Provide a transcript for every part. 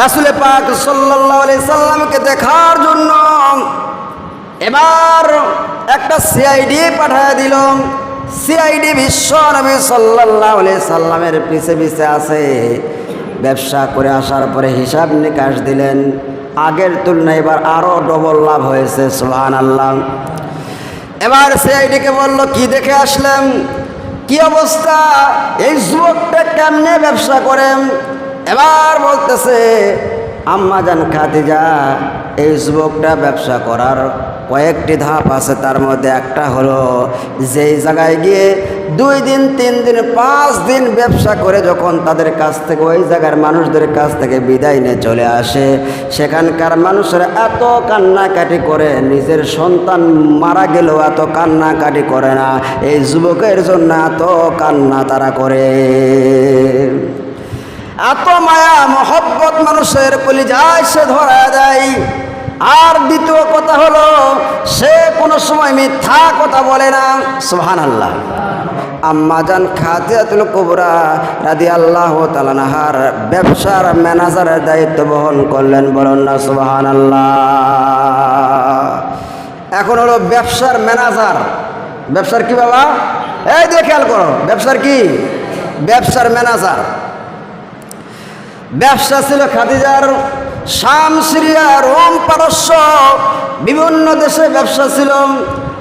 রাসুলে পাক আলাইহি সাল্লামকে দেখার জন্য এবার একটা সিআইডি পাঠায় দিল। সিআইডি বিশ্ব নবী আলাইহি সাল্লামের পিছে পিছে আছে। ব্যবসা করে আসার পরে হিসাব নিকাশ দিলেন। আগের তুলনায় এবার আরও ডবল লাভ হয়েছে সোহান আল্লাহ এবার সিআইডিকে বলল, কি দেখে আসলেন? কি অবস্থা? এই যুবকটা কেমনে ব্যবসা করেন? এবার বলতেছে, আম্মা জান খাদিজা, এই যুবকটা ব্যবসা করার কয়েকটি ধাপ আছে, তার মধ্যে একটা হলো যেই জায়গায় গিয়ে দুই দিন, তিন দিন, পাঁচ দিন ব্যবসা করে যখন তাদের কাছ থেকে, ওই জায়গার মানুষদের কাছ থেকে বিদায় নিয়ে চলে আসে, সেখানকার মানুষরা এত কান্নাকাটি করে, নিজের সন্তান মারা গেলেও এত কান্নাকাটি করে না, এই যুবকের জন্য এত কান্না তারা করে। এত মায়া, মহব্বত মানুষের কলিজায় সে ধরা দেয়। আর দ্বিতীয় কথা হলো, সে কোনো সময় মিথ্যা কথা বলে না। সোহান আল্লাহ আম্মাজান খাতিয়াতুল কুবরা রাদি আল্লাহ তালানাহার ব্যবসার ম্যানেজারের দায়িত্ব বহন করলেন বলুন না সোহান আল্লাহ এখন হলো ব্যবসার ম্যানেজার। ব্যবসার কি বাবা? এই দিয়ে খেয়াল করো, ব্যবসার কি? ব্যবসার ম্যানেজার। ব্যবসা ছিল খাদিজার, শাম, সিরিয়া, রোম, পারস্য, বিভিন্ন দেশে ব্যবসা ছিল।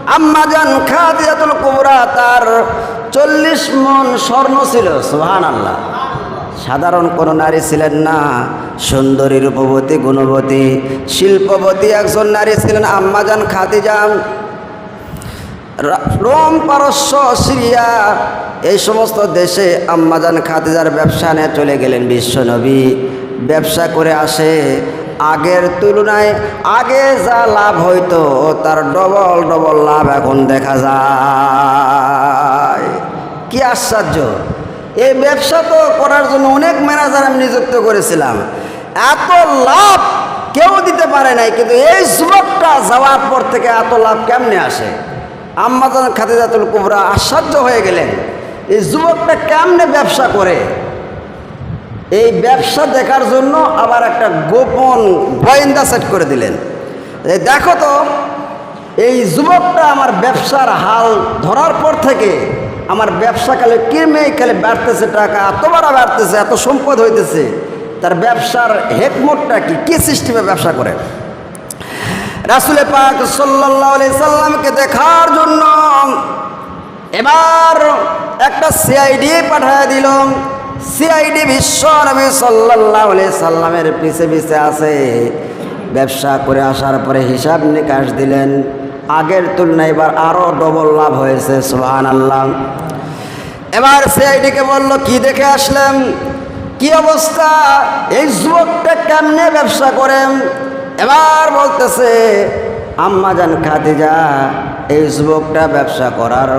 আম্মাজান খাদিজাতুল কুবরা তার চল্লিশ মন স্বর্ণ ছিল সুহান আল্লাহ সাধারণ কোনো নারী ছিলেন না সুন্দরী রূপবতী গুণবতী, শিল্পবতী একজন নারী ছিলেন আম্মাজান খাদিজা। রা- রোম পারস্য, সিরিয়া, এই সমস্ত দেশে আম্মাজান খাদিজার ব্যবসা নিয়ে চলে গেলেন বিশ্বনবী ব্যবসা করে আসে। আগের তুলনায় আগে যা লাভ হইতো, তার ডবল ডবল লাভ এখন দেখা যায়। কি আশ্চর্য! এই ব্যবসা তো করার জন্য অনেক ম্যানেজার আমি নিযুক্ত করেছিলাম। এত লাভ কেউ দিতে পারে নাই, কিন্তু এই যুবকটা যাওয়ার পর থেকে এত লাভ কেমনে আসে? আম্মাজান খাদিজাতুল কুবরা আশ্চর্য হয়ে গেলেন, এই যুবকটা কেমনে ব্যবসা করে? এই ব্যবসা দেখার জন্য আবার একটা গোপন গোয়েন্দা সেট করে দিলেন। দেখো তো, এই যুবকটা আমার ব্যবসার হাল ধরার পর থেকে আমার ব্যবসা কালে কিরমে কালে বাড়তেছে টাকা এতবার বাড়তেছে, এত সম্পদ হইতেছে, তার ব্যবসার হেকমতটা কি? কী সিস্টেমে ব্যবসা করে? রাসুলে পাক আলাইহি সাল্লামকে দেখার জন্য এবার একটা সিআইডি পাঠায় দিল। সিআইডি বিশ্ব নবী আলাইহি সাল্লামের পিছে পিছে আছে। ব্যবসা করে আসার পরে হিসাব নিকাশ দিলেন। আগের তুলনায় এবার আরও ডবল লাভ হয়েছে সোহান আল্লাহ এবার সিআইডিকে বলল, কি দেখে আসলেন? কি অবস্থা? এই যুবকটা কেমনে ব্যবসা করেন? এবার বলতেছে, আম্মা জান খাদিজা, এই যুবকটা ব্যবসা করার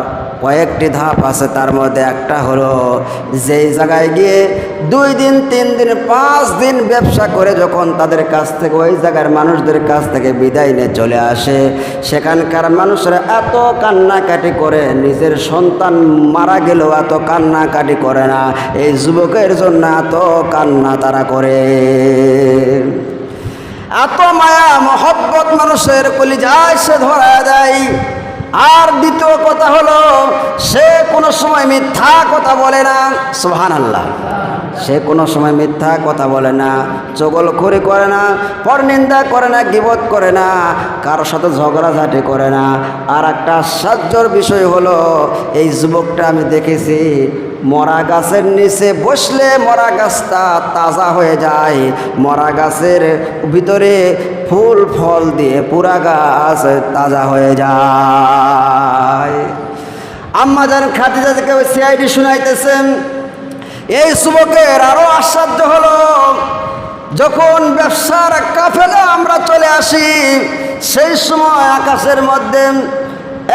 কয়েকটি ধাপ আছে, তার মধ্যে একটা হলো যেই জায়গায় গিয়ে দুই দিন, তিন দিন, পাঁচ দিন ব্যবসা করে যখন তাদের কাছ থেকে, ওই জায়গার মানুষদের কাছ থেকে বিদায় নিয়ে চলে আসে, সেখানকার মানুষরা এত কান্নাকাটি করে, নিজের সন্তান মারা গেলেও এত কান্নাকাটি করে না, এই যুবকের জন্য এত কান্না তারা করে। এত মায়া, মহব্বত মানুষের কলিজায় সে ধরা দেয়। আর দ্বিতীয় কথা হলো, সে কোনো সময় মিথ্যা কথা বলে না। সোহান আল্লাহ সে কোনো সময় মিথ্যা কথা বলে না, চগল করে করে না পরনিন্দা করে না, গিবত করে না, কারোর সাথে ঝগড়াঝাটি করে না। আর একটা আশ্চর্যর বিষয় হলো, এই যুবকটা আমি দেখেছি, মরা গাছের নিচে বসলে মরা গাছটা তাজা হয়ে যায়। মরা গাছের ভিতরে ফুল, ফল দিয়ে পুরা গাছ তাজা হয়ে যায়। আম্মা যান খাদিজা থেকে ওই সিআইডি শুনাইতেছেন এই যুবকের আরও আশ্চর্য হল, যখন ব্যবসার কাফেলে আমরা চলে আসি, সেই সময় আকাশের মধ্যে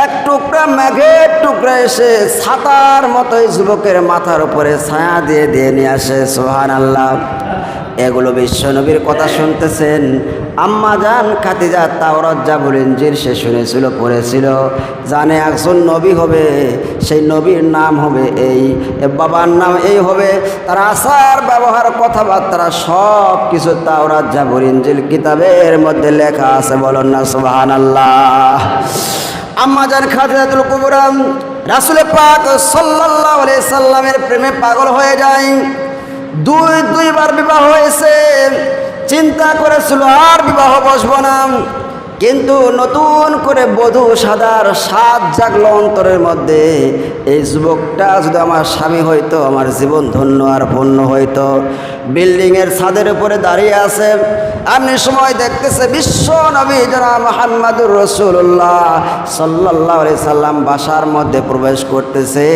এক টুকরা মেঘের টুকরা এসে ছাতার মতো যুবকের মাথার উপরে ছায়া দিয়ে দিয়ে নিয়ে আসে সোহান আল্লাহ এগুলো বিশ্ব নবীর কথা শুনতেছেন। আম্মা জান খাতিজা তাওরাত জাবুল ইঞ্জিল সে শুনেছিল, পড়েছিল। জানে একজন নবী হবে, সেই নবীর নাম হবে এই বাবার নাম এই হবে। তার আচার, ব্যবহার, কথাবার্তা সব কিছু তাওরাত জাবুল ইঞ্জিল কিতাবের মধ্যে লেখা আছে, বলুন না সুবহান আল্লাহ আম্মা জান খাদিজাতুল কুবরা রাসূল পাক আলাইহি সাল্লামের প্রেমে পাগল হয়ে যায়। দুই দুইবার বিবাহ হয়েছে। চিন্তা করেছিল আর বিবাহ বসবো না। কিন্তু নতুন করে বধূ সাদার সাত জাগলো অন্তরের মধ্যে। এই যুবকটা যদি আমার স্বামী হইতো, আমার জীবন ধন্য আর পূর্ণ হইতো। বিল্ডিংয়ের ছাদের উপরে দাঁড়িয়ে আছে। এমনি সময় দেখতেছে বিশ্ব নবী যারা মোহাম্মদুর রসুল্লাহ সাল্লাহ সাল্লাম বাসার মধ্যে প্রবেশ করতেছে।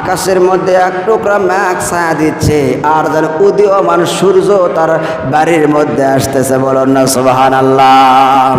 আকাশের মধ্যে এক টুকরা ম্যাঘ ছায়া দিচ্ছে আর যেন উদীয়মান সূর্য তার বাড়ির মধ্যে আসতেছে। বলুন না সুবাহান আল্লাহ